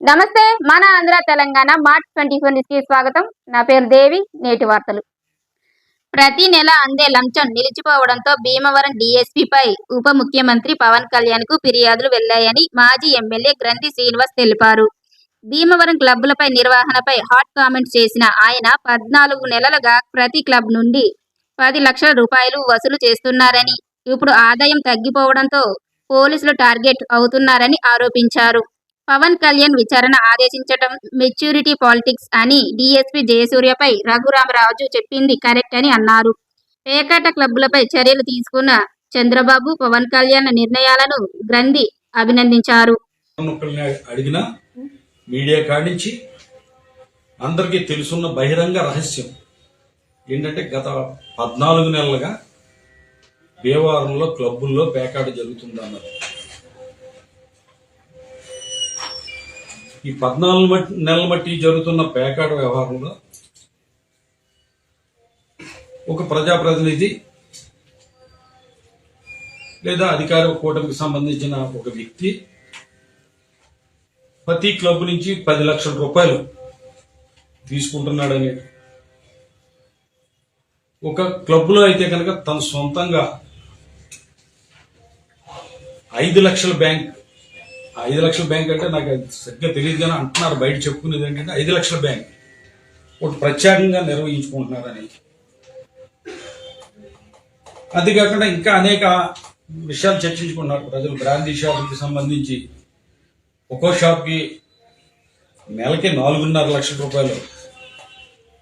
నమస్తే మన Andhra Telangana March twenty ఫోర్కి స్వాగతం. నా పేరు దేవి నేటి వార్తలు. ప్రతి నెల అందే లంచం నిలిచిపోవడంతో భీమవరం డిఎస్పీపై ఉప ముఖ్యమంత్రి పవన్ కళ్యాణ్కు ఫిర్యాదులు వెళ్ళాయని మాజీ ఎమ్మెల్యే గ్రంథి శ్రీనివాస్ తెలిపారు. భీమవరం క్లబ్బులపై నిర్వహణపై హాట్ కామెంట్స్ చేసిన ఆయన పద్నాలుగు నెలలుగా ప్రతి క్లబ్ నుండి పది లక్షల రూపాయలు వసూలు చేస్తున్నారని ఇప్పుడు ఆదాయం తగ్గిపోవడంతో పోలీసులు టార్గెట్ అవుతున్నారని ఆరోపించారు. పవన్ కళ్యాణ్ విచారణ ఆదేశించటం మెచ్యూరిటీ పాలిటిక్స్ అని డీఎస్పీ జయసూర్యపై రఘురామరాజు చెప్పింది కరెక్ట్ అని అన్నారు. పేకాట క్లబ్లపై చర్యలు తీసుకున్న చంద్రబాబు పవన్ కళ్యాణ్ నిర్ణయాలను గ్రంథి అభినందించారు. అడిగినా మీడియా కాడించి అందరికీ తెలుసున్న బహిరంగ రహస్యం ఏంటంటే గత పద్నాలుగు నెలలుగా భీమవరంలో క్లబ్బుల్లో పేకాట జరుగుతుందన్నారు. ఈ పద్నాలుగు నెలల బట్టి జరుగుతున్న పేకాట వ్యవహారంలో ఒక ప్రజాప్రతినిధి లేదా అధికార కూటమికి సంబంధించిన ఒక వ్యక్తి ప్రతి క్లబ్ నుంచి పది లక్షల రూపాయలు తీసుకుంటున్నాడని ఒక క్లబ్లో అయితే కనుక తన సొంతంగా ఐదు లక్షల బ్యాంక్ ఐదు లక్షల బ్యాంక్ అంటే నాకు సరిగ్గా తెలియదు కానీ అంటున్నారు. బయట చెప్పుకునేది ఏంటంటే ఐదు లక్షల బ్యాంక్. ఒకటి ప్రత్యేకంగా నిర్వహించుకుంటున్నారని. అంతేకాకుండా ఇంకా అనేక విషయాలు చర్చించుకున్నారు. ప్రజలు బ్రాందీ షాపుకి సంబంధించి ఒక్కో షాప్కి నెలకి నాలుగున్నర లక్షల రూపాయలు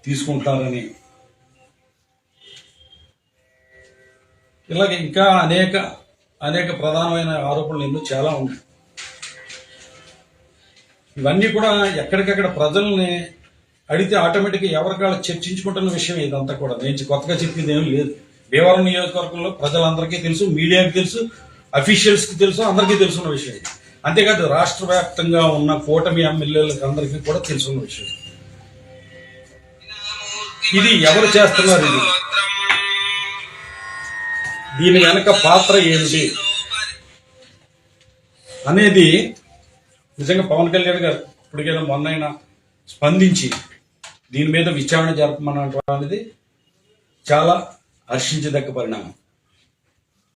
తీసుకుంటారని ఇలాగ ఇంకా అనేక అనేక ప్రధానమైన ఆరోపణలు ఎన్నో చాలా ఉన్నాయి. ఇవన్నీ కూడా ఎక్కడికక్కడ ప్రజల్ని అడిగితే ఆటోమేటిక్గా ఎవరికాళ్ళు చర్చించుకుంటున్న విషయం ఇదంతా కూడా. నేను కొత్తగా చెప్పింది ఏం లేదు. భీమవరం నియోజకవర్గంలో ప్రజలందరికీ తెలుసు మీడియాకి తెలుసు అఫీషియల్స్కి తెలుసు అందరికీ తెలుసున్న విషయం ఇది. అంతేకాదు రాష్ట్ర వ్యాప్తంగా ఉన్న కూటమి ఎమ్మెల్యేలకు అందరికీ కూడా తెలుసున్న విషయం ఇది. ఎవరు చేస్తున్నారు ఇది? దీని వెనక పాత్ర ఏమిటి అనేది నిజంగా పవన్ కళ్యాణ్ గారు ఇప్పటికైనా మొన్నైనా స్పందించి దీని మీద విచారణ జరపమన్నటువంటిది అనేది చాలా హర్షించదగ్గ పరిణామం.